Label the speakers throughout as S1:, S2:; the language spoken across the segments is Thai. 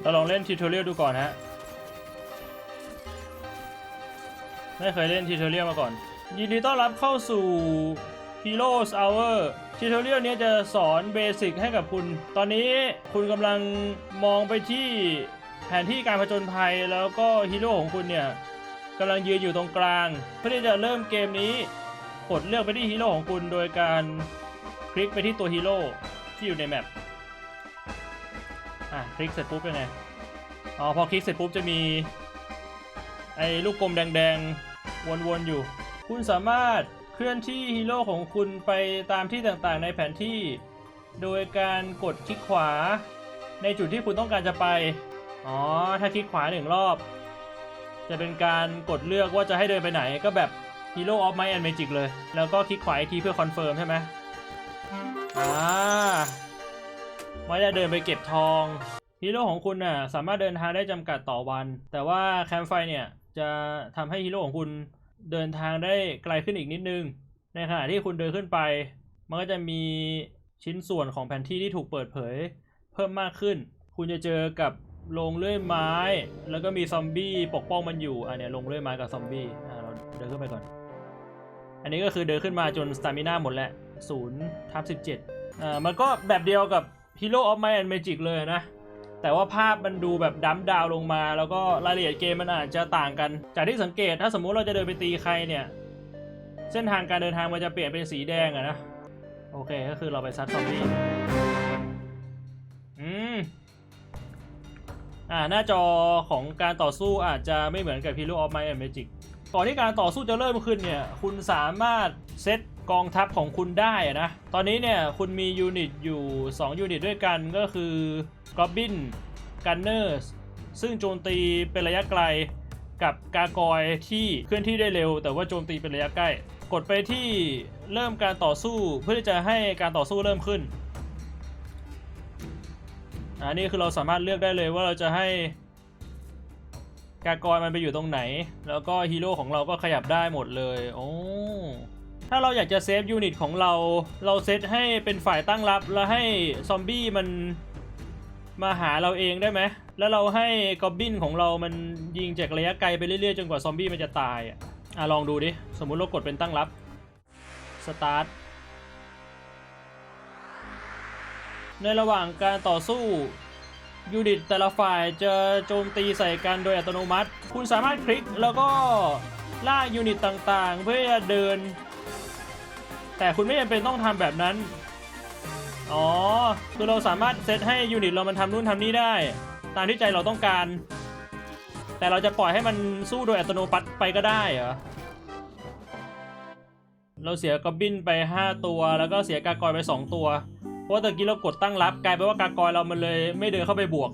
S1: เราลองเล่นทิวทอเรียลดูก่อนฮะ ไม่เคยเล่นทิวทอเรียลมาก่อน ยินดีต้อนรับเข้าสู่ Heroes Hour ทิวทอเรียลนี้จะสอนเบสิกให้กับคุณ ตอนนี้คุณกำลังมองไปที่แผนที่การผจญภัยแล้วก็ฮีโร่ของคุณเนี่ยกำลังยืนอยู่ตรงกลาง เพื่อที่จะเริ่มเกมนี้กดเลือกไปที่ฮีโร่ของคุณโดยการคลิกไปที่ตัวฮีโร่ที่อยู่ในแมป อะคลิกเสร็จปุ๊บเป็นไง อ๋อพอคลิกเสร็จปุ๊บจะมี ไอ้ลูกกลมแดงๆ วนๆ อยู่ คุณสามารถเคลื่อนที่ฮีโร่ของคุณไปตามที่ต่างๆ ในแผนที่ โดยการกดคลิกขวา ในจุดที่คุณต้องการจะไป อ๋อ ถ้าคลิกขวาหนึ่งรอบ จะเป็นการกดเลือกว่าจะให้เดินไปไหนก็แบบ Hero of Might and Magic เลย แล้วก็คลิกขวาอีกทีเพื่อคอนเฟิร์มใช่ไหมอ่า ไม่ได้เดินไปเก็บทองฮีโร่ของคุณน่ะสามารถเดินทางได้จำกัดต่อวัน แต่ว่าแคมป์ไฟเนี่ยจะทำให้ฮีโร่ของคุณเดินทางได้ไกลขึ้นอีกนิดนึง ในขณะที่คุณเดินขึ้นไป มันก็จะมีชิ้นส่วนของแผนที่ที่ถูกเปิดเผย เพิ่มมากขึ้น คุณจะเจอกับโรงเลื่อยไม้ แล้วก็มีซอมบี้ปกป้องมันอยู่อะเนี่ยโรงเลื่อยไม้กับซอมบี้อะเราเดินขึ้นไปก่อน อันนี้ก็คือเดินขึ้นมาจนสตามิน่าหมดแล้วศูนย์ทับสิบเจ็ดอ่ามันก็แบบเดียวกับ Hero of Might and Magic เลยนะ แต่ว่าภาพมันดูแบบดัมดาวลงมา แล้วก็รายละเอียดเกมมันอาจจะต่างกัน จากที่สังเกตถ้าสมมุติเราจะเดินไปตีใครเนี่ย เส้นทางการเดินทางมันจะเปลี่ยนเป็นสีแดงอะนะ โอเคก็คือเราไปซัดซอมบี้ อ่าหน้าจอของการต่อสู้อาจจะไม่เหมือนกับ Hero of Might and Magic ก่อนที่การต่อสู้จะเริ่มขึ้นเนี่ย คุณสามารถเซตกองทัพของคุณได้นะ ตอนนี้เนี่ยคุณมียูนิตอยู่ 2 ยูนิตด้วยกันก็คือ Goblin Gunners ซึ่งโจมตีเป็นระยะไกลกับกากอยที่เคลื่อนที่ได้เร็ว แต่ว่าโจมตีเป็นระยะใกล้ กดไปที่เริ่มการต่อสู้เพื่อจะให้การต่อสู้เริ่มขึ้น อันนี้คือเราสามารถเลือกได้เลยว่าเราจะให้กากอยมันไปอยู่ตรงไหน แล้วก็ฮีโร่ของเราก็ขยับได้หมดเลยโอ้ถ้าเราอยากจะเซฟยูนิตของเรา เราเซตให้เป็นฝ่ายตั้งรับ แล้วให้ซอมบี้มันมาหาเราเองได้ไหม แล้วเราให้กอบบินของเรามันยิงจากระยะไกลไปเรื่อยๆ จนกว่าซอมบี้มันจะตายอะอะลองดูดิ สมมุติเรากดเป็นตั้งรับ สตาร์ท ในระหว่างการต่อสู้ยูนิตแต่ละฝ่ายจะโจมตีใส่กันโดยอัตโนมัติ คุณสามารถคลิกแล้วก็ล่ากยูนิตต่างๆ เพื่อจะเดิน แต่คุณไม่จำเป็นต้องทำแบบนั้น อ๋อ คือเราสามารถเซตให้ยูนิตเรามันทำนู่นทำนี่ได้ ตามที่ใจเราต้องการ แต่เราจะปล่อยให้มันสู้โดยอัตโนมัติไปก็ได้เหรอ เราเสียกอบบินไป 5 ตัว แล้วก็เสียกากอยไป 2 ตัว เพราะตะกี้เรากดตั้งรับกลายเป็นว่ากากอยเรามันเลยไม่เดินเข้าไปบวก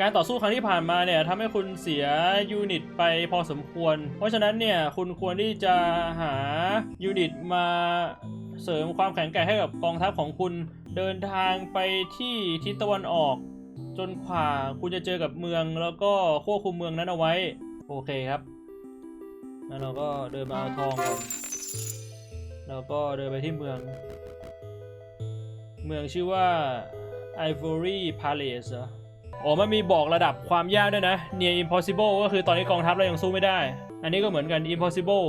S1: การต่อสู้ครั้งที่ผ่านมาเนี่ยทำให้คุณเสียยูนิตไปพอสมควร เพราะฉะนั้นเนี่ยคุณควรที่จะหายูนิตมาเสริมความแข็งแกร่งให้กับกองทัพของคุณเดินทางไปที่ทิศตะวันออก จนกว่าคุณจะเจอกับเมืองแล้วก็ควบคุมเมืองนั้นเอาไว้ โอเคครับแล้วเราก็เดินมาเอาทองก่อนแล้วก็เดินไปที่เมือง เมืองชื่อว่า Ivory Palace เหรออ๋อมันมีบอกระดับความยากด้วยนะ Near Impossible ก็คือตอนนี้กองทัพเรายังสู้ไม่ได้ อันนี้ก็เหมือนกัน Impossible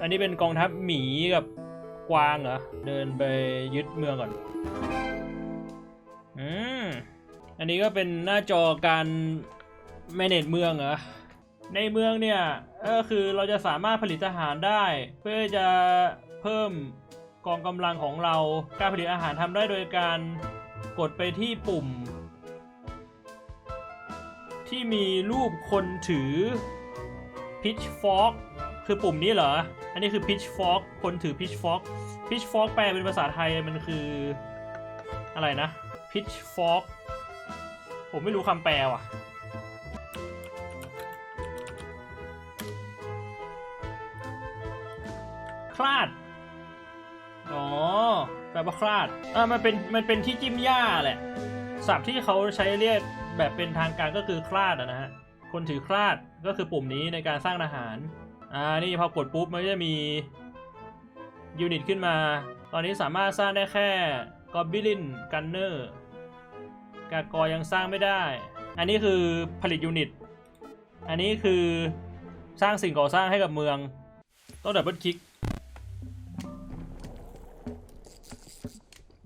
S1: อันนี้เป็นกองทัพหมีกับกวางเหรอ เดินไปยึดเมืองก่อน อืม อันนี้ก็เป็นหน้าจอการ manage เมืองเหรอ ในเมืองเนี่ย ก็คือเราจะสามารถผลิตอาหารได้ เพื่อจะเพิ่ม กองกำลังของเราการผลิตอาหารทำได้โดยการกดไปที่ปุ่ม ที่มีรูปคนถือ pitchfork คือปุ่มนี้เหรอ อันนี้คือ pitchfork คนถือ pitchfork pitchfork แปลเป็นภาษาไทยมันคืออะไรนะ pitchfork ผมไม่รู้คำแปลว่ะ แปลว่าคลาดอ่ามันเป็นมันเป็นที่จิ้มหญ้าแหละศัพท์ที่เขาใช้เรียกแบบเป็นทางการก็คือคลาดนะฮะคนถือคลาดก็คือปุ่มนี้ในการสร้างอาหารอ่านี่พอกดปุ๊บมันจะมียูนิตขึ้นมา ตอนนี้สามารถสร้างได้แค่กอบบิลินกันเนอร์กากอยังสร้างไม่ได้ อันนี้คือผลิตยูนิต อันนี้คือสร้างสิ่งก่อสร้างให้กับเมือง ต้องดับเบิลคลิก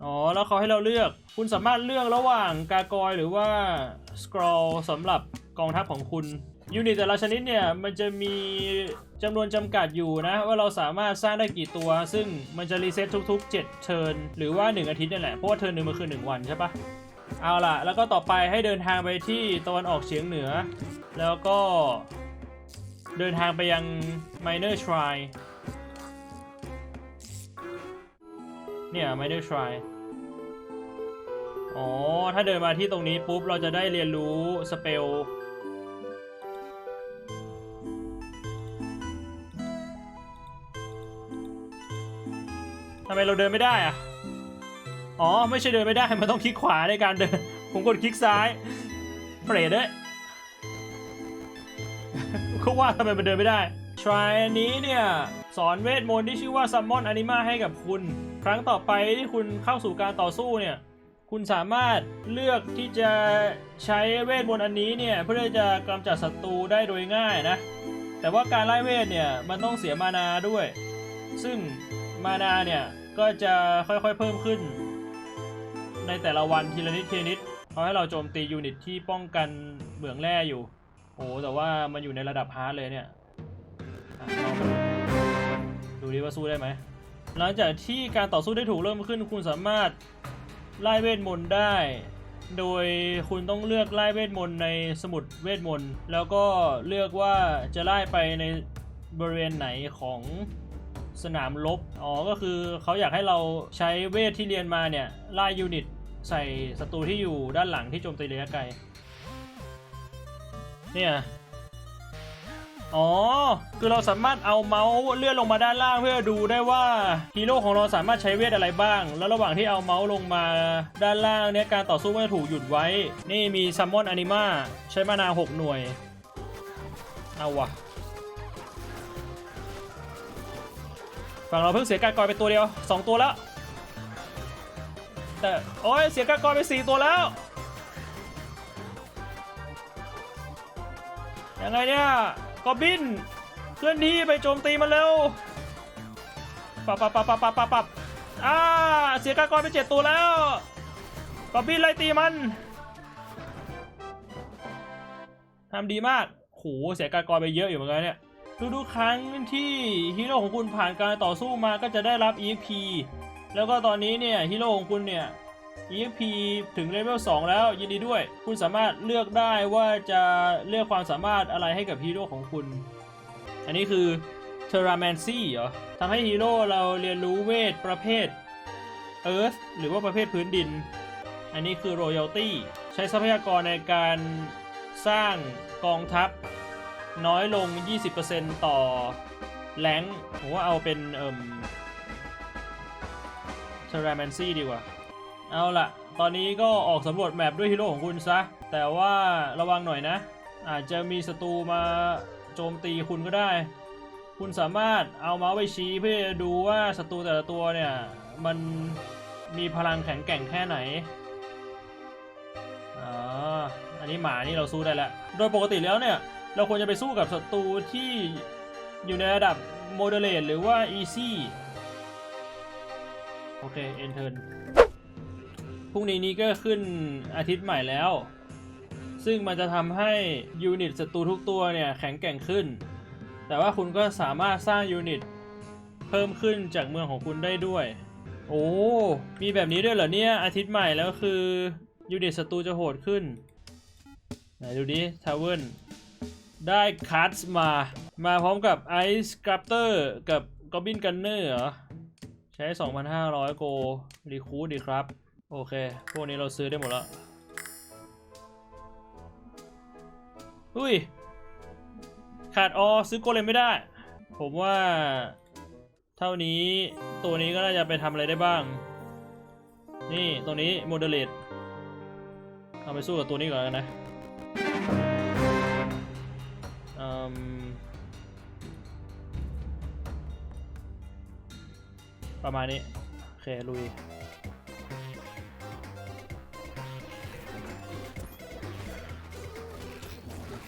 S1: อ๋อ แล้วเขาให้เราเลือก คุณสามารถเลือกระหว่างกากอยหรือว่าสครอลสำหรับกองทัพของคุณยูนิตแต่ละชนิดเนี่ย มันจะมีจำนวนจำกัดอยู่นะ ว่าเราสามารถสร้างได้กี่ตัว ซึ่งมันจะรีเซ็ตทุก ๆ 7 เทิร์นหรือว่า 1 อาทิตย์นั่นแหละ เพราะว่าเทิร์นหนึ่งมันคือ 1 วันใช่ปะเอาล่ะ แล้วก็ต่อไปให้เดินทางไปที่ตะวันออกเฉียงเหนือ แล้วก็เดินทางไปยัง Minor Shrine เนี่ย Minor Shrine อ๋อ ถ้าเดินมาที่ตรงนี้ปุ๊บ เราจะได้เรียนรู้สเปลทำไมเราเดินไม่ได้อะอ๋อ ไม่ใช่เดินไม่ได้ มันต้องคลิกขวาในการเดิน ผมกดคลิกซ้าย เปรตเด้ยก็ว่าทำไมมันเดินไม่ได้ทรายอันนี้เนี่ย สอนเวทมนต์ที่ชื่อว่า Summon Anima ให้กับคุณ ครั้งต่อไปที่คุณเข้าสู่การต่อสู้เนี่ย คุณสามารถเลือกที่จะใช้เวทมนต์อันนี้เนี่ยเพื่อจะกำจัดศัตรูได้โดยง่ายนะ แต่ว่าการไล่เวทเนี่ยมันต้องเสียมานาด้วย ซึ่งมานาเนี่ยก็จะค่อยๆเพิ่มขึ้น ในแต่ละวันทีละนิดทีละนิดเขาให้เราโจมตียูนิตที่ป้องกันเหมืองแร่อยู่โอ้แต่ว่ามันอยู่ในระดับฮาร์ดเลยเนี่ยลองดูดูดิว่าสู้ได้ไหม หลังจากที่การต่อสู้ได้ถูกเริ่มขึ้นคุณสามารถไล่เวทมนต์ได้ โดยคุณต้องเลือกไล่เวทมนต์ในสมุดเวทมนต์แล้วก็เลือกว่าจะไล่ไปในบริเวณไหนของสนามรบอ๋อ ก็คือเขาอยากให้เราใช้เวทที่เรียนมาเนี่ยไล่ยูนิตใส่ศัตรูที่อยู่ด้านหลังที่โจมตีระยะไกล เนี่ย อ๋อ คือเราสามารถเอาเมาส์เลื่อนลงมาด้านล่างเพื่อดูได้ว่าฮีโร่ของเราสามารถใช้เวทอะไรบ้าง แล้วระหว่างที่เอาเมาส์ลงมาด้านล่างเนี่ยการต่อสู้ก็จะถูกหยุดไว้ นี่มีซัมมอนอนิมาใช้มานา 6 หน่วย เอาวะฝั่งเราเพิ่งเสียการกอยไปตัวเดียว 2 ตัวแล้ว แต่โอ้ยเสียการกอยไป 4 ตัวแล้วยังไงเนี่ย กอบบิน เคลื่อนที่ไปโจมตีมันเร็วปับปับปับปับปับปับปับอ่าเสียกากรไปเจ็ดตัวแล้วกอบบินไล่ตีมันทำดีมากโหเสียกากรไปเยอะอยู่เหมือนกันเนี่ยทุกๆครั้งที่ฮีโร่ของคุณผ่านการต่อสู้มาก็จะได้รับ EP แล้วก็ตอนนี้เนี่ยฮีโร่ของคุณเนี่ย EXP ถึงเลเวล2แล้วยินดีด้วย คุณสามารถเลือกได้ว่าจะเลือกความสามารถอะไรให้กับฮีโร่ของคุณ อันนี้คือ t e r r a m a n c y เหรอทำให้ฮีโร่เราเรียนรู้เวทประเภท Earth หรือว่าประเภทพื้นดิน อันนี้คือ Royalty ใช้ทรัพยากรในการสร้างกองทัพน้อยลง 20%ต่อแรงผมว่าเอาเป็นเอ่ม t e r r a m a n c y ดีกว่า เอาล่ะ ตอนนี้ก็ออกสำรวจแมปด้วยฮีโร่ของคุณซะ แต่ว่าระวังหน่อยนะ อาจจะมีศัตรูมาโจมตีคุณก็ได้ คุณสามารถเอาเมาส์ไปชี้เพื่อดูว่าศัตรูแต่ละตัวเนี่ย มันมีพลังแข็งแกร่งแค่ไหนอ๋ออันนี้หมานี่เราสู้ได้แล้วโดยปกติแล้วเนี่ย เราควรจะไปสู้กับศัตรูที่อยู่ในระดับ moderate หรือว่า easy โอเค end turn พรุ่งนี้นี้ก็ขึ้นอาทิตย์ใหม่แล้ว ซึ่งมันจะทำให้ยูนิตศัตรูทุกตัวเนี่ยแข็งแกร่งขึ้น แต่ว่าคุณก็สามารถสร้างยูนิตเพิ่มขึ้นจากเมืองของคุณได้ด้วย โอ้ มีแบบนี้ด้วยเหรอเนี่ยอาทิตย์ใหม่แล้วคือยูนิตศัตรูจะโหดขึ้น ไหนดูดิทาวเวิร์ได้คัสมา มาพร้อมกับไอซ์กราฟเตอร์กับกอบบินกันเนอร์เหรอ ใช้ 2,500 โกรีคูดดีครับ โอเค พวกนี้เราซื้อได้หมดแล้วอุ้ย ขาดออซื้อโกเลมไม่ได้ ผมว่า เท่านี้ตัวนี้ก็น่าจะไปทำอะไรได้บ้าง นี่ตัวนี้โมเดเลตเอาไปสู้กับตัวนี้ก่อนนะประมาณนี้ โอเค ลุย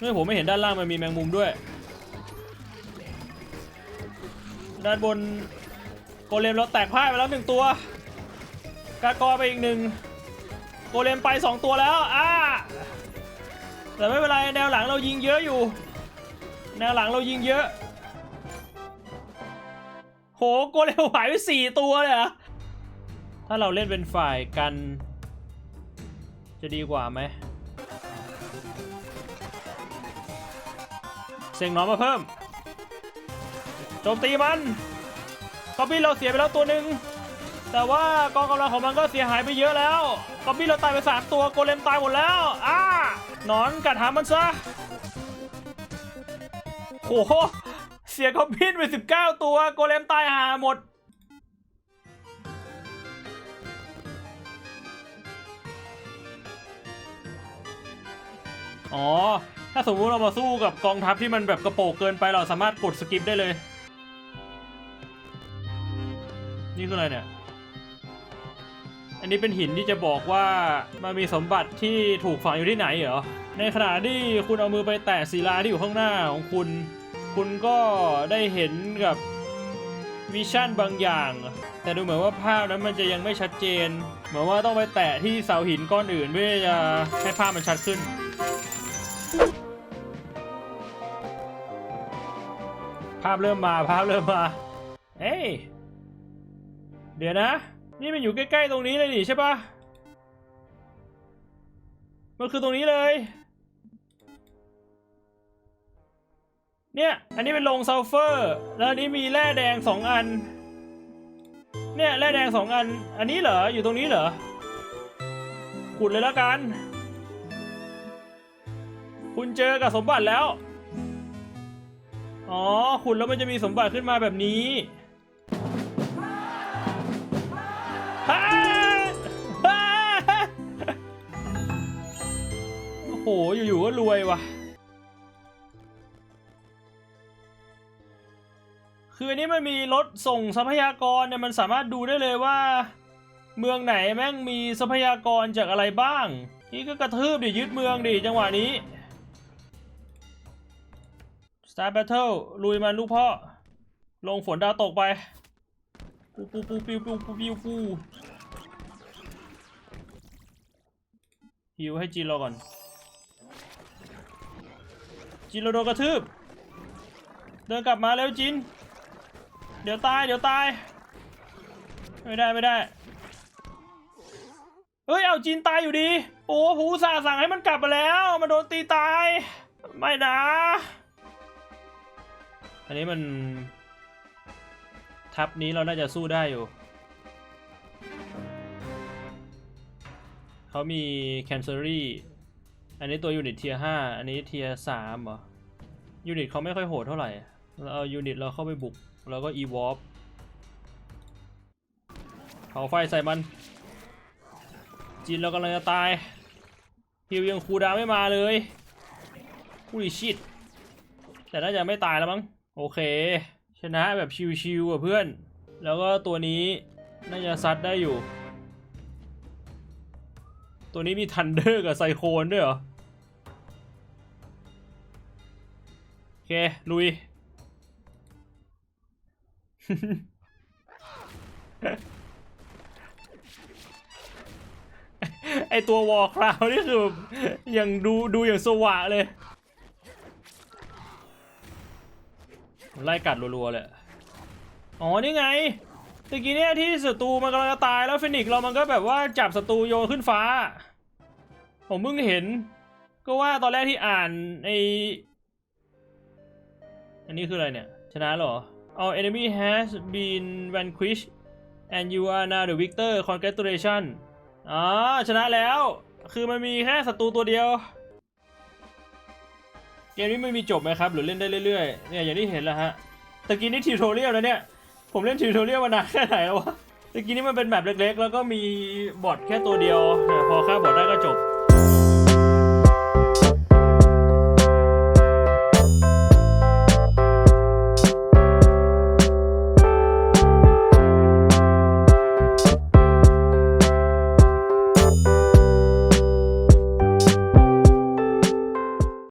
S1: เฮ้ยผมไม่เห็นด้านล่างมันมีแมงมุมด้วย ด้านบนโกเลมเราแตกพ่ายไปแล้วหนึ่งตัว กากอไปอีกหนึ่งโกเลมไปสองตัวแล้วอ่าแต่ไม่เป็นไรแนวหลังเรายิงเยอะอยู่ แนวหลังเรายิงเยอะ โหโกเลมหายไปสี่ตัวเลยอะถ้าเราเล่นเป็นฝ่ายกัน จะดีกว่าไหม สียงน้องมาเพิ่ม โจมตีมันกอบบี้เราเสียไปแล้วตัวหนึ่งแต่ว่ากองกำลังของมันก็เสียหายไปเยอะแล้วกอบบี้เราตายไปสามตัวโกเลมตายหมดแล้วอ้าหนอนกัดหามันซะโหเสียกอบบี้ไปสิบเก้าตัวโกเลมตายหาหมดอ๋อ ถ้าสมมุติเรามาสู้กับกองทัพที่มันแบบกระโปงเกินไปเราสามารถกดสกิปได้เลย นี่คืออะไรเนี่ย อันนี้เป็นหินที่จะบอกว่ามันมีสมบัติที่ถูกฝังอยู่ที่ไหนเหรอ ในขณะที่คุณเอามือไปแตะศิลาที่อยู่ข้างหน้าของคุณ คุณก็ได้เห็นกับวิชั่นบางอย่าง แต่ดูเหมือนว่าภาพนั้นมันจะยังไม่ชัดเจน เหมือนว่าต้องไปแตะที่เสาหินก้อนอื่นเพื่อจะให้ภาพมันชัดขึ้น ภาพเริ่มมาภาพเริ่มมา เฮ้ย เดี๋ยวนะ นี่มันอยู่ใกล้ ๆ ตรงนี้เลยนี่ใช่ปะมันคือตรงนี้เลย เนี่ย อันนี้เป็นโรงซัลเฟอร์ แล้วอันนี้มีแร่แดงสองอัน เนี่ยแร่แดงสองอัน อันนี้เหรอ อยู่ตรงนี้เหรอ ขุดเลยแล้วกัน คุณเจอกับสมบัติแล้ว อ๋อ ขุดแล้วมันจะมีสมบัติขึ้นมาแบบนี้ฮ่าฮ่าโอ้โห อยู่ๆก็รวยว่ะ คืออันนี้มันมีรถส่งทรัพยากรเนี่ยมันสามารถดูได้เลยว่า เมืองไหนแม่งมีทรัพยากรจากอะไรบ้าง นี่ก็กระทืบดิยึดเมืองดิจังหวะนี้ Start Battle ลุยมันลูกพ่อ ลงฝนดาวตกไป ปูปูปูปิวปูปูปิวปูฮิวให้จีนราก่อน จีนเราโดนกระทืบ เดินกลับมาเร็วจีนเดี๋ยวตาย เดี๋ยวตาย ไม่ได้ไม่ได้ เฮ้ย เอาจีนตายอยู่ดี โอ้ผูสาห์สั่งให้มันกลับมาแล้ว มันโดนตีตาย ไม่นะ อันนี้มัน ทับนี้เราน่าจะสู้ได้อยู่ เขามี Cancery อันนี้ตัวยูนิตเทียห้าอันนี้เทียสามเหรอ ยูนิตเขาไม่ค่อยโหดเท่าไหร่ เราเอายูนิตเราเข้าไปบุก แล้วก็ e w a r p เขาไฟใส่มัน จีนเรากำลังจะตายฮิวยังคูดาไม่มาเลยอุ้ยชิดแต่น่าจะไม่ตายแล้วมั้ง โอเค ชนะแบบชิวๆอะเพื่อน แล้วก็ตัวนี้น่าจะซัดได้อยู่ ตัวนี้มีทันเดอร์กับไซโคนด้วยเหรอ โอเค ลุย ไอตัววอลคราวนี่คือแบบยังดูดูอย่างสว่างเลย ไล่กัดรัวๆเลยอ๋อนี่ไงตะกี้เนี่ยที่ศัตรูมันกำลังจะตายแล้วฟินิกซ์เรามันก็แบบว่าจับศัตรูโยนขึ้นฟ้า ผมเพิ่งเห็น ก็ว่าตอนแรกที่อ่านไออันนี้คืออะไรเนี่ย ชนะหรอ Our enemy has been vanquished and you are now the victor congratulations อ๋อชนะแล้ว คือมันมีแค่ศัตรูตัวเดียว เกมนี้ไม่มีจบไหมครับ หรือเล่นได้เรื่อยๆเนี่ยอย่างที่เห็นแล้วฮะตะกี้นี่ทิวโทเรียลแล้วเนี่ยผมเล่นทิวโทเรียลมานานแค่ไหนแล้ววะตะกี้นี่มันเป็นแบบเล็กๆ แล้วก็มีบอทแค่ตัวเดียวพอฆ่าบอทได้ก็จบ